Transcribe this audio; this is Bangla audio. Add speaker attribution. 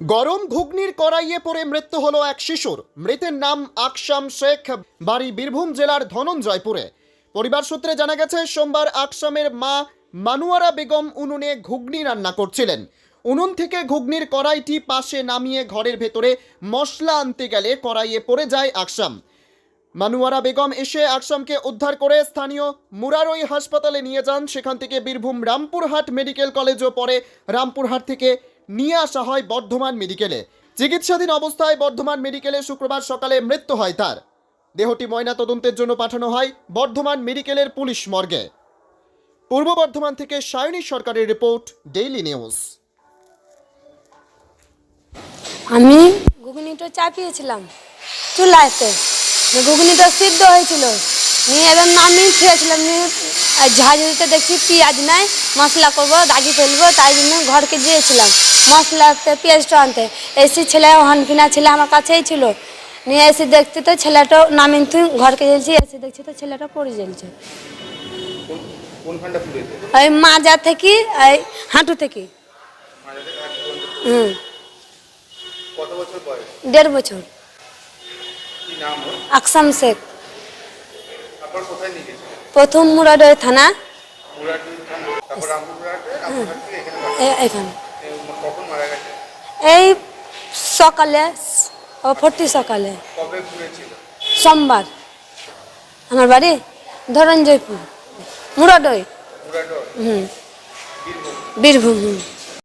Speaker 1: গরম ঘুগনির কড়াইয়ে পড়ে মৃত্যু হলো এক শিশুর। মৃতের নাম আকসাম শেখ, বাড়ি বীরভূম জেলার ধনঞ্জয়পুরে। পরিবার সূত্রে জানা গেছে, সোমবার আকসামের মা মানুয়ারা বেগম উনুনে ঘুগনি রান্না করছিলেন। উনুন থেকে ঘুগনির কড়াইটি পাশে নামিয়ে ঘরের ভেতরে মশলা আনতে গেলে কড়াইয়ে পড়ে যায় আকসাম মানুয়ারা বেগম এসে আকসামকে উদ্ধার করে স্থানীয় মুরারই হাসপাতালে নিয়ে যান। সেখান থেকে বীরভূম রামপুরহাট মেডিকেল কলেজও পরে রামপুরহাট থেকে নিয়ে আসা হয় বর্ধমান মেডিকেলে। চিকিৎসাধীন অবস্থায় বর্ধমান মেডিকেলে শুক্রবার সকালে মৃত্যু হয় তার। দেহটি ময়না তদন্তের জন্য পাঠানো হয় বর্ধমান মেডিকেলের পুলিশ মর্গে। পূর্ব বর্ধমান থেকে সায়নী সরকারের রিপোর্ট, ডেইলি নিউজ।
Speaker 2: আমি ঘুগনিটা চাপিয়েছিলাম চুলাতে। ঘুগনিটা সিদ্ধ হয়েছিল। নিয়ে এবার নামিয়ে খেয়েছিলাম। নিয়ে আর ঝাঁঝরিতে দেখছি পেঁয়াজ নাই মশলা করব দাগি ফেলব তাই জন্য ঘরকে গিয়েছিলাম মশলাতে পেঁয়াজটা আনতে। এসি ছেলে হনফিনা ছেলে আমার কাছেই ছিল। নিয়ে এসে দেখছি তো ছেলেটা নামিন তুই ঘরকে জ্বলছি এসে দেখছি তো ছেলেটা পড়ে জ্বলছে। ওই মাজা থেকে এই হাঁটু থেকে। হুম। দেড় বছর। আকসাম শেখ
Speaker 3: তারপর কোথায় নিয়ে গেছে
Speaker 2: প্রথম মুরাডয় থানা। এই সকালে ফোরটি সকালে। সোমবার। আমার বাড়ি ধরঞ্জয়পুর
Speaker 3: মুরাডয়
Speaker 2: হুম।
Speaker 3: বীরভূম।